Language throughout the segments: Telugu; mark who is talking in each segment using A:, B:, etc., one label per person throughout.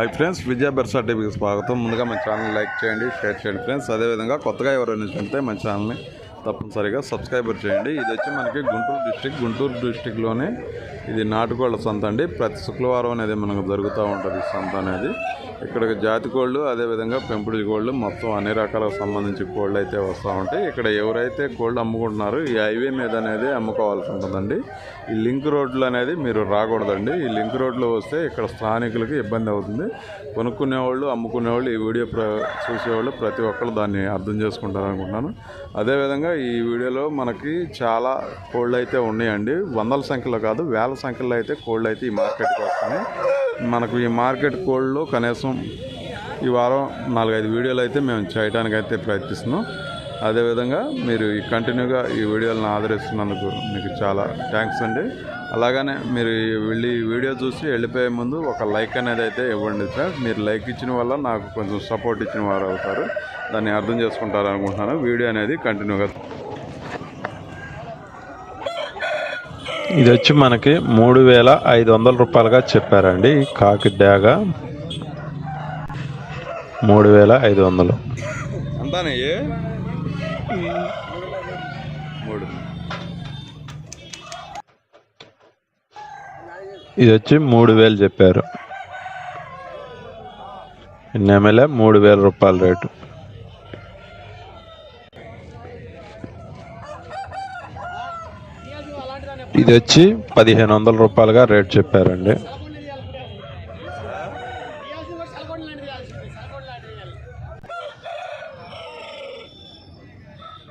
A: హాయ్ ఫ్రెండ్స్ విజయ బెర్సా టీవీకి స్వాగతం. ముందుగా మన ఛానల్ లైక్ చేయండి షేర్ చేయండి ఫ్రెండ్స్. అదేవిధంగా కొత్తగా ఎవరైనా చూస్తే మన ఛానల్ని తప్పనిసరిగా సబ్స్క్రైబర్ చేయండి. ఇది వచ్చి మనకి గుంటూరు డిస్టిక్ గుంటూరు డిస్టిక్లోనే ఇది నాటుకోళ్ళ సంత అండి. ప్రతి శుక్రవారం అనేది మనకు జరుగుతూ ఉంటుంది సంత అనేది. ఇక్కడ జాతి కోళ్ళు అదేవిధంగా పెంపుడు కోళ్ళు మొత్తం అన్ని రకాలకు సంబంధించి కోళ్ళు అయితే వస్తూ ఉంటాయి. ఇక్కడ ఎవరైతే కోళ్ళు అమ్ముకుంటున్నారో ఈ హైవే మీద అనేది అమ్ముకోవాల్సి ఉంటుందండి. ఈ లింక్ రోడ్లు అనేది మీరు రాకూడదండి. ఈ లింక్ రోడ్లో వస్తే ఇక్కడ స్థానికులకి ఇబ్బంది అవుతుంది. కొనుక్కునేవాళ్ళు అమ్ముకునేవాళ్ళు ఈ వీడియో ప్ర చూసేవాళ్ళు ప్రతి ఒక్కరు దాన్ని అర్థం చేసుకుంటారు అనుకుంటున్నాను. అదేవిధంగా ఈ వీడియోలో మనకి చాలా కోళ్ళు అయితే ఉన్నాయండి. వందల సంఖ్యలో కాదు వేల సంఖ్యలో అయితే కోళ్ళు అయితే ఈ మార్కెట్కి వస్తున్నాయి. మనకు ఈ మార్కెట్ కోడ్లో కనీసం ఈ వారం నాలుగైదు వీడియోలు అయితే మేము చేయడానికి అయితే ప్రయత్నిస్తున్నాం. అదేవిధంగా మీరు ఈ కంటిన్యూగా ఈ వీడియోలను ఆదరిస్తున్నందుకు మీకు చాలా థ్యాంక్స్ అండి. అలాగనే మీరు వెళ్ళి ఈ వీడియో చూసి వెళ్ళిపోయే ముందు ఒక లైక్ అనేది అయితే ఇవ్వండి సార్. మీరు లైక్ ఇచ్చిన వల్ల నాకు కొంచెం సపోర్ట్ ఇచ్చిన వారు అవుతారు. దాన్ని అర్థం చేసుకుంటారు అనుకుంటున్నాను వీడియో అనేది కంటిన్యూగా
B: ఇది వచ్చి మనకి మూడు వేల ఐదు వందల రూపాయలుగా చెప్పారండి. కాకి డ్యాగ మూడు వేల ఐదు వందలు. ఇది వచ్చి మూడు. వేలు చెప్పారు. నెమలే మూడు వేల రూపాయల రేటు. ఇది వచ్చి పదిహేను వందల రూపాయలుగా రేట్ చెప్పారండి.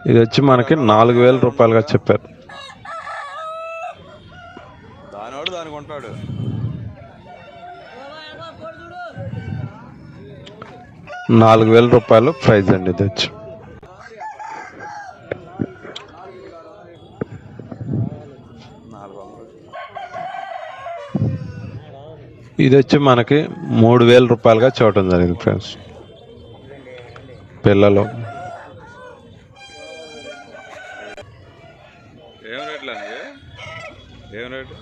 B: ఇది వచ్చి మనకి నాలుగు వేల రూపాయలుగా చెప్పారు.
A: దానివాడు దానికి ఉంటాడు
B: నాలుగు వేల రూపాయలు ప్రైజ్ అండి ఇది వచ్చి. ఇది వచ్చి మనకి మూడు వేల రూపాయలుగా చూడటం జరిగింది ఫ్రెండ్స్. పిల్లలు.
A: ఏం రేట్లు అండి? ఏం రేటు?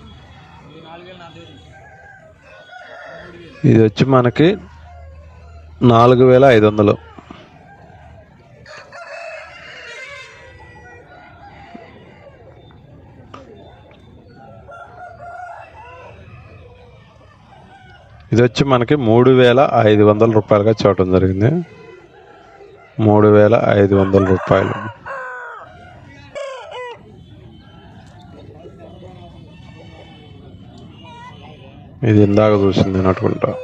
B: ఇది వచ్చి మనకి నాలుగు వేల ఐదు వందలు. ఇది వచ్చి మనకి మూడు వేల ఐదు వందల రూపాయలుగా చూడటం జరిగింది. మూడు వేల ఐదు వందల రూపాయలు. ఇది ఇందాక చూసింది అనుకుంటా.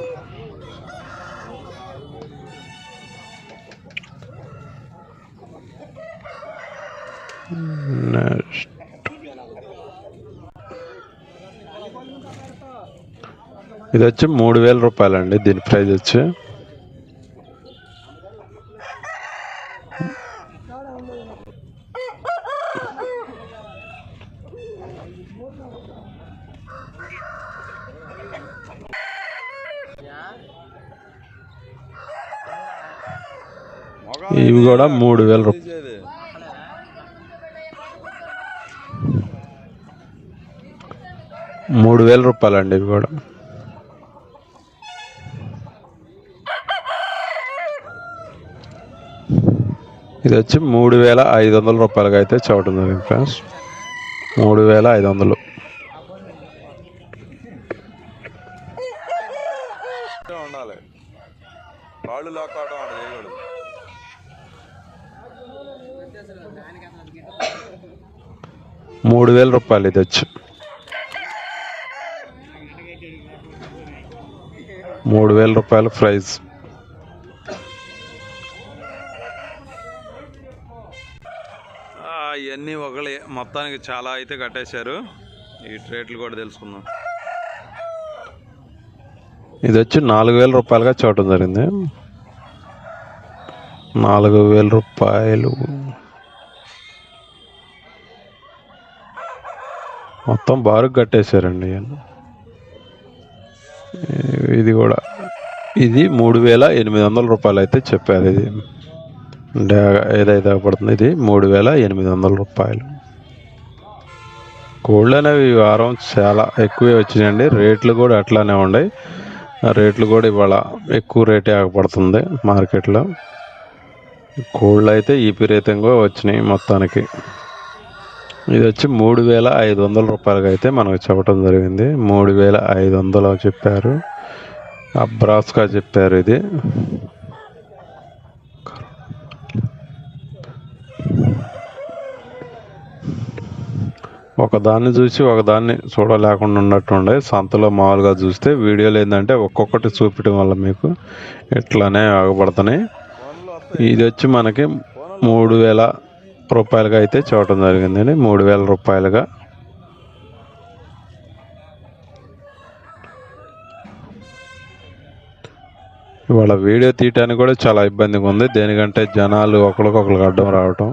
B: ఇది వచ్చి మూడు వేల రూపాయలండి దీని ప్రైస్ వచ్చి. ఇవి కూడా మూడు వేల రూపాయలు మూడు వేల రూపాయలండి ఇవి కూడా. ఇది వచ్చి మూడు వేల ఐదు వందల రూపాయలుగా అయితే చూడటం జరిగింది ఫ్రెండ్స్. మూడు వేల ఐదు వందలు.
A: ఉండాలి. కాళ్ళు లాక్కోవడం
B: మూడు వేల రూపాయలు ఇది వచ్చి మూడు వేల రూపాయల ప్రైస్
A: ఇవన్నీ ఒకళ్ళే మొత్తానికి చాలా అయితే కట్టేశారు. ఈ రేట్లు కూడా తెలుసుకుందాం.
B: ఇది వచ్చి నాలుగు వేల రూపాయలుగా చూడటం జరిగింది. నాలుగు వేల రూపాయలు. మొత్తం బారుకు కట్టేశారండి. ఇది కూడా ఇది మూడు వేల ఎనిమిది వందల రూపాయలు అయితే చెప్పారు ఇది. ఏదైతే పడుతుంది ఇది మూడు వేల ఎనిమిది వందల రూపాయలు. కోళ్ళు అనేవి ఈ వారం చాలా ఎక్కువే వచ్చినాయండి. రేట్లు కూడా అట్లానే ఉన్నాయి. రేట్లు కూడా ఇవాళ ఎక్కువ రేటే ఆగపడుతుంది మార్కెట్లో. కోళ్ళు అయితే విపరీతంగా వచ్చినాయి మొత్తానికి. ఇది వచ్చి మూడు వేల ఐదు వందల రూపాయలకి అయితే మనకు చెప్పడం జరిగింది. మూడు వేల ఐదు వందలు చెప్పారు. అబ్రాస్కా చెప్పారు ఇది. ఒకదాన్ని చూసి ఒకదాన్ని చూడలేకుండా ఉన్నట్టుండే. సంతలో మామూలుగా చూస్తే వీడియోలు ఏంటంటే ఒక్కొక్కటి చూపించడం వల్ల మీకు ఇట్లానే ఆగపడుతున్నాయి ఇది వచ్చి మనకి మూడు వేల రూపాయలుగా అయితే చూడటం జరిగిందండి. మూడు వేల రూపాయలుగా. ఇవాళ వీడియో తీయటానికి కూడా చాలా ఇబ్బందిగా ఉంది. దేనికంటే జనాలు ఒకరికొకరికి అడ్డం రావటం.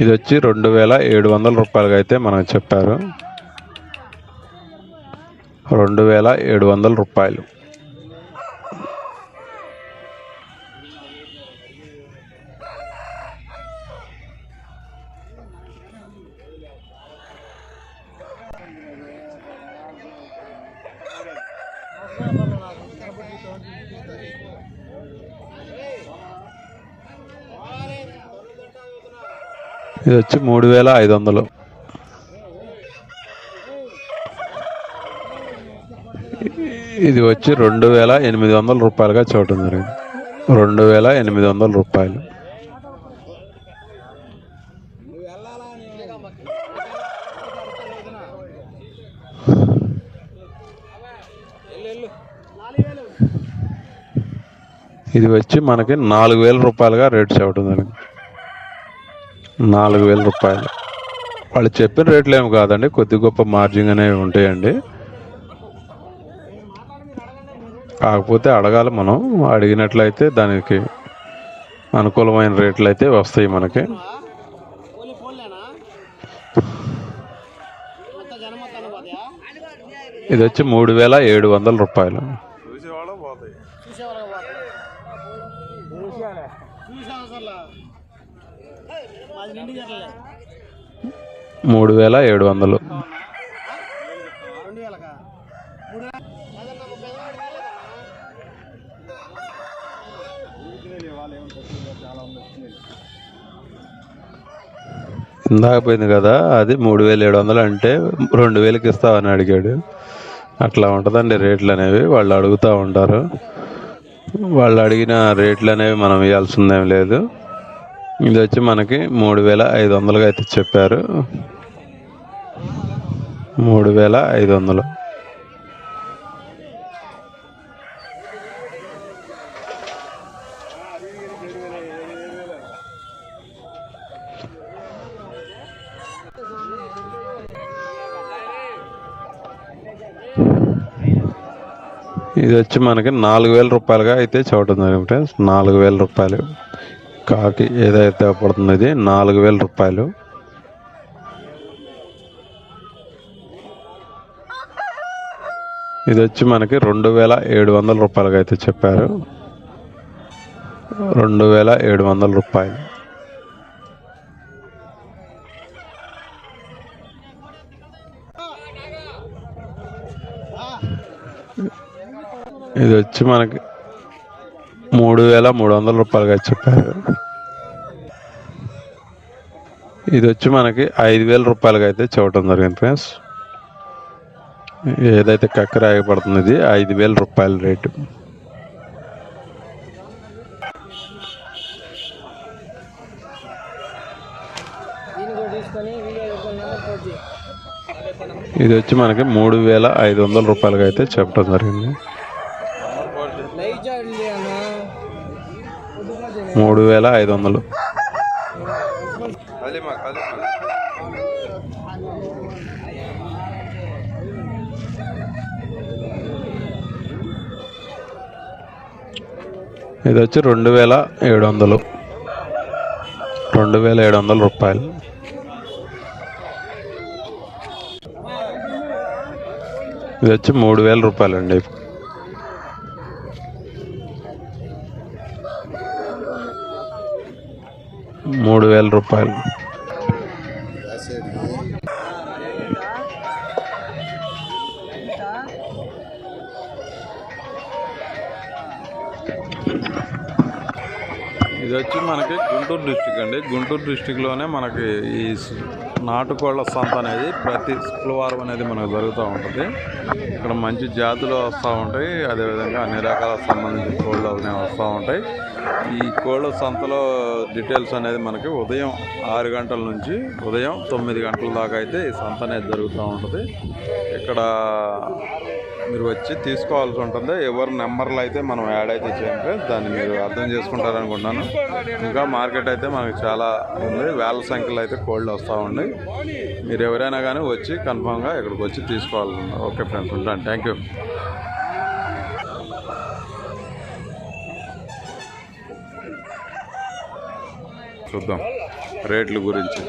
B: ఇది వచ్చి రెండు వేల ఏడు వందల రూపాయలుగా అయితే మనకు చెప్పారు. రెండు వేల ఏడు వందల రూపాయలు. ఇది వచ్చి మూడు వేల ఐదు వందలు. ఇది వచ్చి రెండు వేల ఎనిమిది వందల రూపాయలుగా చూడటం జరిగింది. రెండు వేల ఎనిమిది వందల రూపాయలు. ఇది వచ్చి మనకి నాలుగు వేల రూపాయలుగా రేట్ చెప్పడం జరిగింది. నాలుగు వేల రూపాయలు. వాళ్ళు చెప్పిన రేట్లు ఏమి కాదండి కొద్ది గొప్ప మార్జిన్ అనేవి ఉంటాయండి. కాకపోతే అడగాలి మనం అడిగినట్లయితే దానికి అనుకూలమైన రేట్లు అయితే వస్తాయి మనకి. ఇది వచ్చి మూడు వేల ఏడు వందల రూపాయలు. మూడు వేల ఏడు వందలు. ఇందాక పోయింది కదా అది మూడు వేల ఏడు వందలు అంటే రెండు వేలకి ఇస్తామని అడిగాడు. అట్లా ఉంటుందండి రేట్లు అనేవి వాళ్ళు అడుగుతూ ఉంటారు. వాళ్ళు అడిగిన రేట్లు అనేవి మనం ఇవ్వాల్సిందేం లేదు. ఇది వచ్చి మనకి మూడు వేల ఐదు వందలుగా అయితే చెప్పారు. మూడు వేల ఐదు వందలు. ఇది వచ్చి మనకి నాలుగు వేల రూపాయలుగా అయితే చూడటం జరిగింది ఫ్రెండ్స్. నాలుగు వేల రూపాయలు. కాకి ఏదైతే పడుతుంది ఇది నాలుగు వేల రూపాయలు. ఇది వచ్చి మనకి రెండు వేల ఏడు వందల రూపాయలుగా అయితే చెప్పారు. రెండు వేల ఏడు వందల రూపాయలు. ఇది వచ్చి మనకి మూడు వేల మూడు వందల రూపాయలుగా చెప్పారు. ఇది వచ్చి మనకి ఐదు వేల రూపాయలుగా అయితే చూడటం జరిగింది ఫ్రెండ్స్. ఏదైతే కక్కర ఆగిపడుతుంది ఇది ఐదు వేల రూపాయల రేటు. ఇది వచ్చి మనకి మూడు వేల ఐదు వందల రూపాయలుగా అయితే చెప్పడం జరిగింది. మూడు వేల ఐదు వందలు ఇది వచ్చి రెండు వేల ఏడు వందలు. రెండు వేల ఏడు వందల రూపాయలు. ఇది వచ్చి మూడు వేల రూపాయలు అండి మూడు వేల రూపాయలు.
A: ఇది వచ్చి మనకి గుంటూరు డిస్టిక్ అండి. గుంటూరు డిస్టిక్లోనే మనకి ఈ స్- నాటుకోళ్ళ సంత అనేది ప్రతి శుక్రవారం అనేది మనకు జరుగుతూ ఉంటుంది. ఇక్కడ మంచి జాతులు వస్తూ ఉంటాయి. అదేవిధంగా అన్ని రకాల సంబంధించిన కోళ్ళు అనేవి వస్తూ ఉంటాయి. ఈ కోళ్ళ సంతలో డీటెయిల్స్ అనేది మనకి ఉదయం ఆరు గంటల నుంచి ఉదయం తొమ్మిది గంటల దాకా అయితే ఈ సంత అనేది జరుగుతూ ఉంటుంది. ఇక్కడ మీరు వచ్చి తీసుకోవాల్సి ఉంటుంది. ఎవరి నెంబర్లు అయితే మనం యాడ్ అయితే చేయండి. దాన్ని మీరు అర్థం చేసుకుంటారనుకుంటున్నాను ఇంకా మార్కెట్ అయితే మనకు చాలా ఉంది. వేల సంఖ్యలో అయితే కోల్డ్ వస్తూ ఉంది మీరు ఎవరైనా కానీ వచ్చి కన్ఫామ్గా ఇక్కడికి వచ్చి తీసుకోవాలి ఓకే ఫ్రెండ్స్ ఉంటాను. Thank you. చూద్దాం రేట్ల గురించి.